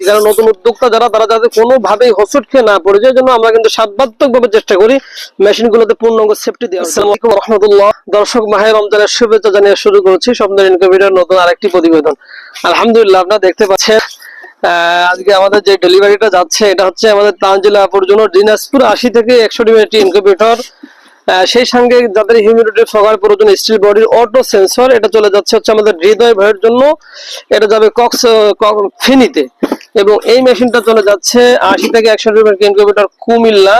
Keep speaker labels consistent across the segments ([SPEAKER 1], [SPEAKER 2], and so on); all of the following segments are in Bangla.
[SPEAKER 1] যারা নতুন উদ্যোক্তা যারা তারা যাতে কোনোভাবেই হোসট খেয়ে না পড়ে যায় জন্য আমরা কিন্তু সাধ্যাত্মক ভাবে চেষ্টা করি মেশিনগুলোতে পূর্ণাঙ্গ সেফটি দেওয়া রহমতুল্লাহ। দর্শক মাহের রমজানের শুভেচ্ছা জানিয়ে শুরু করছি স্বপ্নের ইনকোভিডার নতুন আরেকটি প্রতিবেদন। আলহামদুলিল্লাহ আপনারা দেখতে পাচ্ছেন আজকে আমাদের যে ডেলিভারিটা যাচ্ছে এটা হচ্ছে আমাদের তানজিলা আপুর জন্য দিনাজপুর আশি থেকে একশো ডিমের ইনকিউবেটর সেই সঙ্গে যাদের হিউমিডিটি ফগার প্রয়োজন স্টিল বডির অটো সেন্সর এটা চলে যাচ্ছে হচ্ছে আমাদের হৃদয় ভয়ের জন্য। এটা যাবে কক্স ফেনীতে। এবং এই মেশিনটা চলে যাচ্ছে আশি থেকে একশো ডিমের ইনকিউবেটর কুমিল্লা।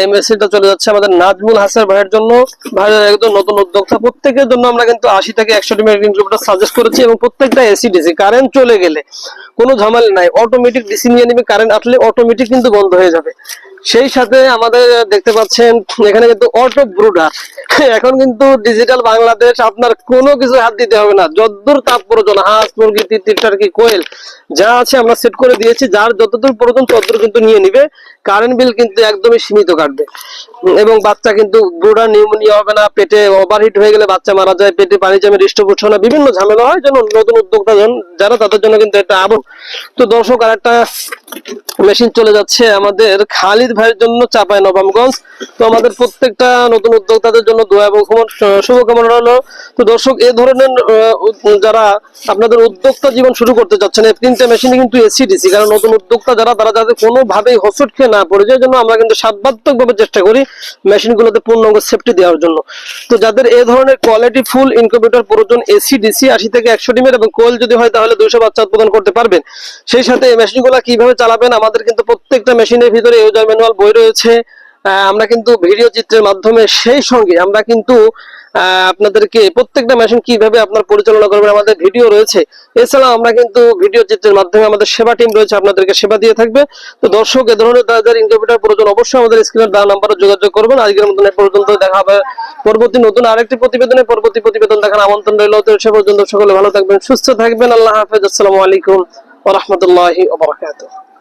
[SPEAKER 1] এই মেশিনটা চলে যাচ্ছে আমাদের নাজমুল হাসান ভাইয়ের জন্য। ভাইয়ের একদম নতুন উদ্যোক্তা। প্রত্যেকের জন্য আমরা কিন্তু আশি থেকে একশো ডিমের ইনকিউবেটর সাজেস্ট করেছি এবং প্রত্যেকটা এসি ডিসি কারেন্ট চলে গেলে কোনো ঝামেলা নাই। অটোমেটিক ডিসি নিয়ে নিবে কারেন্ট আসলে অটোমেটিক কিন্তু বন্ধ হয়ে যাবে। সেই সাথে আমাদের দেখতে পাচ্ছেন, এখানে কিন্তু অটো ব্রুডার। এখন কিন্তু ডিজিটাল বাংলাদেশ আপনার কোনো কিছু হাত দিতে হবে না। যদ্দূর তাপ প্রয়োজন, হাঁস, মুরগি তিতির টার্কি, কোয়েল, যা আছে আমরা সেট করে দিয়েছি, যার যতদূর প্রয়োজন ততদূর কিন্তু নিয়ে নিবে। কারেন্ট বিল কিন্তু একদমই সীমিত কাটবে। এবং বাচ্চা কিন্তু ব্রুডার নিউমোনিয়া হবে না, পেটে ওভারহিট হয়ে গেলে বাচ্চা মারা যায়, পেটে পানি জমে হৃষ্টপুষ্ট না বিভিন্ন ঝামেলা হয়। যেন নতুন উদ্যোক্তা জন- যারা তাদের জন্য কিন্তু এটা আবহ। তো দর্শক আর একটা মেশিন চলে যাচ্ছে আমাদের খালিদ ভাইয়ের জন্য চাপায় নবাবগঞ্জ। তো আমাদের প্রত্যেকটা নতুন উদ্যোক্তাদের জন্য দোয়া এবং শুভকামনা রইল। তো দর্শক এই ধরনের যারা আপনাদের উদ্যোক্তা জীবন শুরু করতে চাচ্ছেন, এই তিনটা মেশিনে কিন্তু এসি ডিসি কারণ নতুন উদ্যোক্তা যারা, তারা যাতে কোনোভাবেই হোসট খেয়ে না পড়ে যায় জন্য আমরা কিন্তু সাধ্যাত্মক ভাবে চেষ্টা করি মেশিনগুলোতে পূর্ণাঙ্গ সেফটি দেওয়ার জন্য। তো যাদের এই ধরনের কোয়ালিটি ফুল ইনকিউবেটর প্রয়োজন এসি ডিসি আশি থেকে একশো ডিমের এবং কোয়েল যদি হয়, তাহলে দুইশো বাচ্চা উৎপাদন করতে পারবেন। সেই সাথে এই মেশিনগুলো কীভাবে চালাবেন, আমাদের কিন্তু প্রত্যেকটা মেশিনের ভিতরে ইউজার ম্যানুয়াল বই রয়েছে। আমরা কিন্তু ভিডিও চিত্রের মাধ্যমে সেই সঙ্গে আমরা কিন্তু আপনাদেরকে প্রত্যেকটা মেশিন কীভাবে আপনার পরিচালনা করবেন আমাদের ভিডিও রয়েছে। এছাড়াও আমরা কিন্তু ভিডিও চিত্রের মাধ্যমে আমাদের সেবা টিম রয়েছে, আপনাদেরকে সেবা দিয়ে থাকবে। তো দর্শক, এ ধরনের যাদের ইনকিউবেটর প্রয়োজন অবশ্যই আমাদের স্ক্রিনের দেওয়া নাম্বারে যোগাযোগ করবেন। আজকের মতন পর্যন্ত দেখা হবে। পরবর্তী নতুন আরেকটি প্রতিবেদনে, পরবর্তী প্রতিবেদন দেখার আমন্ত্রণ রইল। তো সে পর্যন্ত সকলে ভালো থাকবেন, সুস্থ থাকবেন। আল্লাহ হাফেজ। আসসালামু আলাইকুম ওয়া রাহমাতুল্লাহি ওয়া বারাকাতুহু।